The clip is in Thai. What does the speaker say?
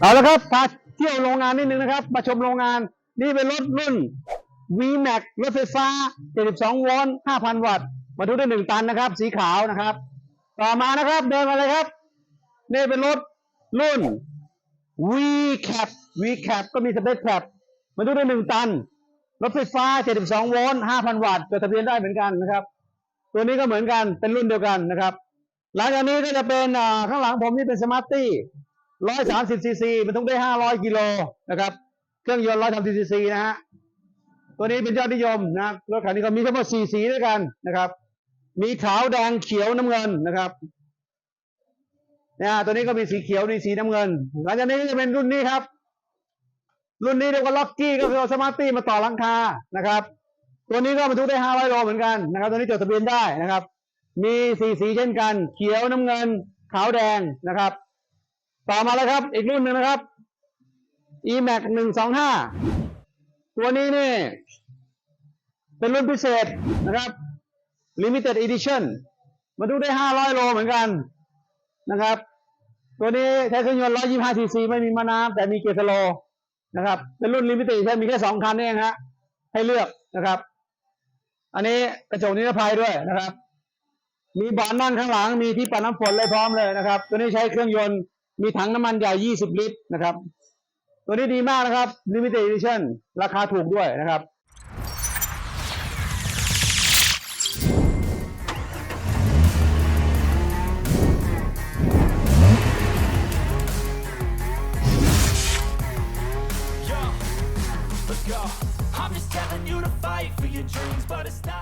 เอาละครับพาเที่ยวโรงงานนิดนึงนะครับ มาชมโรงงาน นี่เป็นรถรุ่น VMAX รถไฟฟ้า 72 โวลต์ 5,000 วัตต์บรรทุกได้1ตันนะครับ สีขาวนะครับ ต่อมานะครับ เดินมาเลยครับ นี่เป็นรถรุ่น VCAP VCAP ก็มีสเปคแคปบรรทุกได้1ตัน รถไฟฟ้า 72 โวลต์ 5,000 วัตต์จดทะเบียนได้เหมือนกันนะครับ ตัวนี้ก็เหมือนกัน เป็นรุ่นเดียวกันนะครับ หลังจากนี้ก็จะเป็นข้างหลังผมนี่เป็นสมาร์ตี้ 130ซีซีบรรทุกได้500กิโลนะครับ เครื่องยนต์130ซีซีนะฮะ ตัวนี้เป็นยอดนิยมนะรถคันนี้ก็มีทั้งหมด4สีด้วยกันนะครับ มีขาวแดงเขียวน้ำเงินนะครับเนี่ยตัวนี้ก็มีสีเขียวมีสีน้ำเงิน หลังจากนี้จะเป็นรุ่นนี้ครับ รุ่นนี้เรียกว่าล็อกกี้ก็คือสมาร์ตี้มาต่อหลังคานะครับ ตัวนี้ก็บรรทุกได้500โลเหมือนกันนะครับ ตัวนี้จดทะเบียนได้นะครับ มีสีสีเช่นกัน เขียวน้ำเงิน ขาวแดงนะครับ ต่อมาแล้วครับ อีกรุ่นหนึ่งนะครับ e-max หนึ่งสองห้าตัวนี้นี่ เป็นรุ่นพิเศษนะครับ limited edition บรรทุกได้500โลเหมือนกันนะครับ ตัวนี้ใช้เครื่องยนต์125ซีซีไม่มีมาน้ำแต่มีเกียร์สโลว์นะครับ เป็นรุ่น limited edition มีแค่สองคันเองฮะให้เลือกนะครับ อันนี้กระจกนิรภัยด้วยนะครับ มีเบาะนั่งข้างหลังมีที่ปัดน้ำฝนเลยพร้อมเลยนะครับ ตัวนี้ใช้เครื่องยนต์ มีถังน้ำมันใหญ่ 20 ลิตรนะครับ ตัวนี้ดีมากนะครับ limited edition ราคาถูกด้วยนะครับ